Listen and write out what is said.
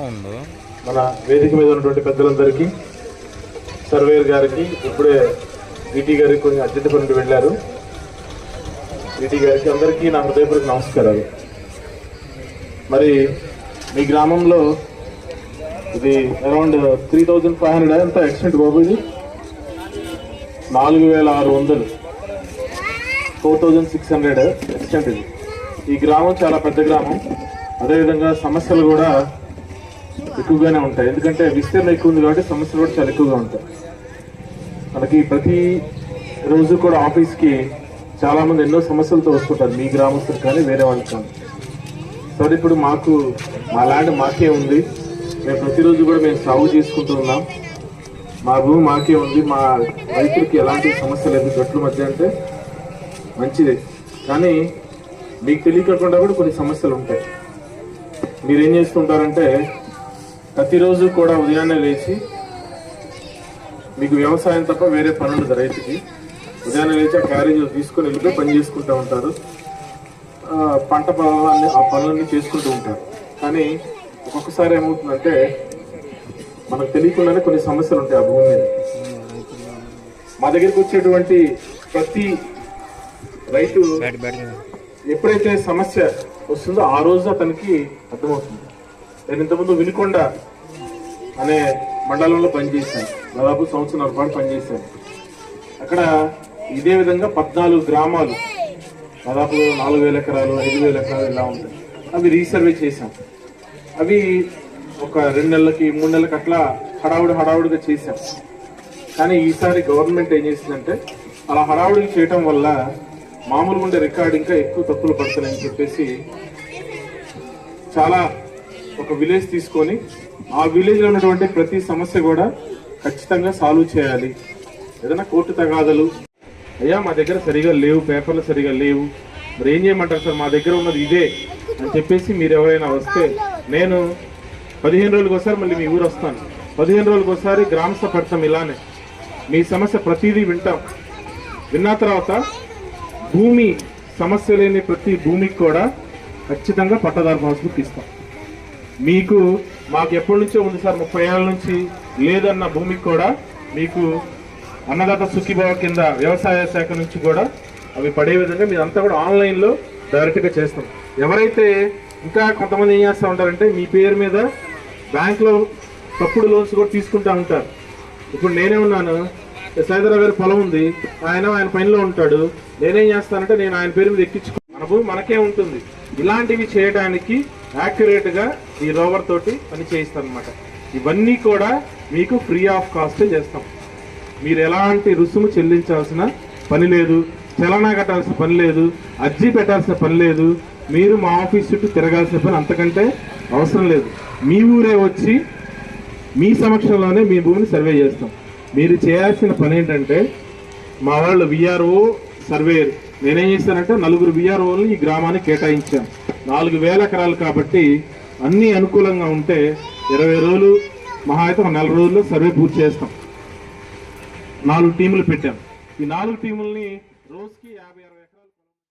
బాగుంది మన వేదిక మీద ఉన్నటువంటి పెద్దలందరికీ సర్వేయర్ గారికి ఇప్పుడే ఈటీ గారికి కొన్ని అర్జెంట్ పనులు వెళ్ళారు. ఈటీ గారికి అందరికీ నా హృదయపూర్వక నమస్కారాలు. మరి మీ గ్రామంలో ఇది around three thousand five hundred ఎంత ఎక్సెంట్ బాబు ఇది. నాలుగు వేల ఆరు వందలు. Four thousand six hundred extent ఇది. ఈ గ్రామం చాలా పెద్ద గ్రామం. అదేవిధంగా సమస్యలు కూడా ఎక్కువగానే ఉంటాయి. ఎందుకంటే విస్తీర్ణం ఎక్కువ ఉంది కాబట్టి సమస్యలు కూడా చాలా ఎక్కువగా ఉంటాయి. మనకి ప్రతి రోజు కూడా ఆఫీస్కి చాలామంది ఎన్నో సమస్యలతో వస్తుంటారు. మీ గ్రామస్తులు కానీ వేరే వాళ్ళకి కానీ. సరే ఇప్పుడు మాకు మా ల్యాండ్ మాకే ఉంది. మేము ప్రతిరోజు కూడా మేము సాగు చేసుకుంటున్నాం మా భూమి మాకే ఉంది. మా రైతులకి ఎలాంటి సమస్య లేదు. గట్ల మధ్య అంటే మంచిదే. కానీ మీకు తెలియకుండా కూడా కొన్ని సమస్యలు ఉంటాయి. మీరు ఏం చేస్తుంటారంటే ప్రతిరోజు కూడా ఉదయాన్నే లేచి మీకు వ్యవసాయం తప్ప వేరే పని ఉండదు రైతుకి ఉదయాన్నే లేచి ఆ క్యారేజ్ తీసుకొని వెళ్ళిపోయి పని చేసుకుంటూ ఉంటారు. పంట పొలాన్ని ఆ పనులన్నీ చేసుకుంటూ ఉంటారు. కానీ ఒక్కొక్కసారి ఏమవుతుందంటే మనకు తెలియకుండానే కొన్ని సమస్యలు ఉంటాయి ఆ భూమి మీద. మా దగ్గరికి వచ్చేటువంటి ప్రతి రైతు ఎప్పుడైతే సమస్య వస్తుందో ఆ రోజు అతనికి అర్థమవుతుంది. నేను ఇంతకుముందు వినుకొండ అనే మండలంలో పనిచేశాను. దాదాపు సంవత్సరం పాటు పనిచేశాను. అక్కడ ఇదే విధంగా పద్నాలుగు గ్రామాలు దాదాపు నాలుగు వేల ఎకరాలు ఐదు వేల ఎకరాలు ఇలా ఉంటాయి. అవి రీసర్వే చేశాం అవి ఒక రెండు నెలలకి మూడు నెలలకి అట్లా హడావుడి హడావుడిగా చేశాం కానీ ఈసారి గవర్నమెంట్ ఏం చేసిందంటే అలా హడావుడి చేయటం వల్ల మామూలుగా ఉండే రికార్డు ఇంకా ఎక్కువ తప్పులు పడుతున్నాయని చెప్పేసి చాలా ఒక విలేజ్ తీసుకొని ఆ విలేజ్లో ఉన్నటువంటి ప్రతి సమస్య కూడా ఖచ్చితంగా సాల్వ్ చేయాలి. ఏదైనా కోర్టు తగాదలు. అయ్యా మా దగ్గర సరిగా లేవు పేపర్లు సరిగా లేవు. మరి ఏం చేయమంటారు సార్? మా దగ్గర ఉన్నది ఇదే అని చెప్పేసి మీరు ఎవరైనా వస్తే నేను పదిహేను రోజులకు ఒకసారి మళ్ళీ మీ ఊరు వస్తాను. పదిహేను రోజులకు ఒకసారి గ్రామ ఇలానే. మీ సమస్య ప్రతిదీ వింటాం. విన్న తర్వాత భూమి సమస్య లేని ప్రతి భూమికి కూడా ఖచ్చితంగా పట్టదారు పాస్బుక్ ఇస్తాం. మీకు మాకు ఎప్పటి నుంచో ఉంది సార్ ముప్పై ఏళ్ళ నుంచి లేదన్న భూమికి కూడా మీకు అన్నదాత సుఖీభావ కింద వ్యవసాయ శాఖ నుంచి కూడా అవి పడే విధంగా మీరంతా కూడా ఆన్లైన్లో డైరెక్ట్గా చేస్తాం. ఎవరైతే ఇంకా కొంతమంది ఏం చేస్తూ ఉంటారంటే మీ పేరు మీద బ్యాంక్లో తప్పుడు లోన్స్ కూడా తీసుకుంటూ ఉంటారు. ఇప్పుడు నేనే ఉన్నాను సైదరాబాద్ గారి పొలం ఉంది ఆయన ఆయన పనిలో ఉంటాడు నేనేం చేస్తానంటే నేను ఆయన పేరు మీద ఎక్కించుకో మన భూమి మనకే ఉంటుంది. ఇలాంటివి చేయడానికి యాక్యురేట్గా ఈ రోవర్ తోటి పని చేయిస్తాం అనమాట ఇవన్నీ కూడా మీకు ఫ్రీ ఆఫ్ కాస్ట్ చేస్తాం. మీరు ఎలాంటి రుసుము చెల్లించాల్సిన పని లేదు చలనా కట్టాల్సిన పని లేదు అర్జీ పెట్టాల్సిన పని లేదు మీరు మా ఆఫీస్ చుట్టూ తిరగాల్సిన పని అంతకంటే అవసరం లేదు. మీ ఊరే వచ్చి మీ సమక్షంలోనే మీ భూమిని సర్వే చేస్తాం. మీరు చేయాల్సిన పని ఏంటంటే మా వాళ్ళు విఆర్ఓ సర్వేయర్ నేనేం చేశానంటే నలుగురు విఆర్ఓలు ఈ గ్రామానికి కేటాయించాం. నాలుగు వేల ఎకరాలు కాబట్టి అన్ని అనుకూలంగా ఉంటే ఇరవై రోజులు మహా అయితే ఒక నెల రోజుల్లో సర్వే పూర్తి చేస్తాం. నాలుగు టీములు పెట్టాం. ఈ నాలుగు టీముల్ని రోజుకి యాభై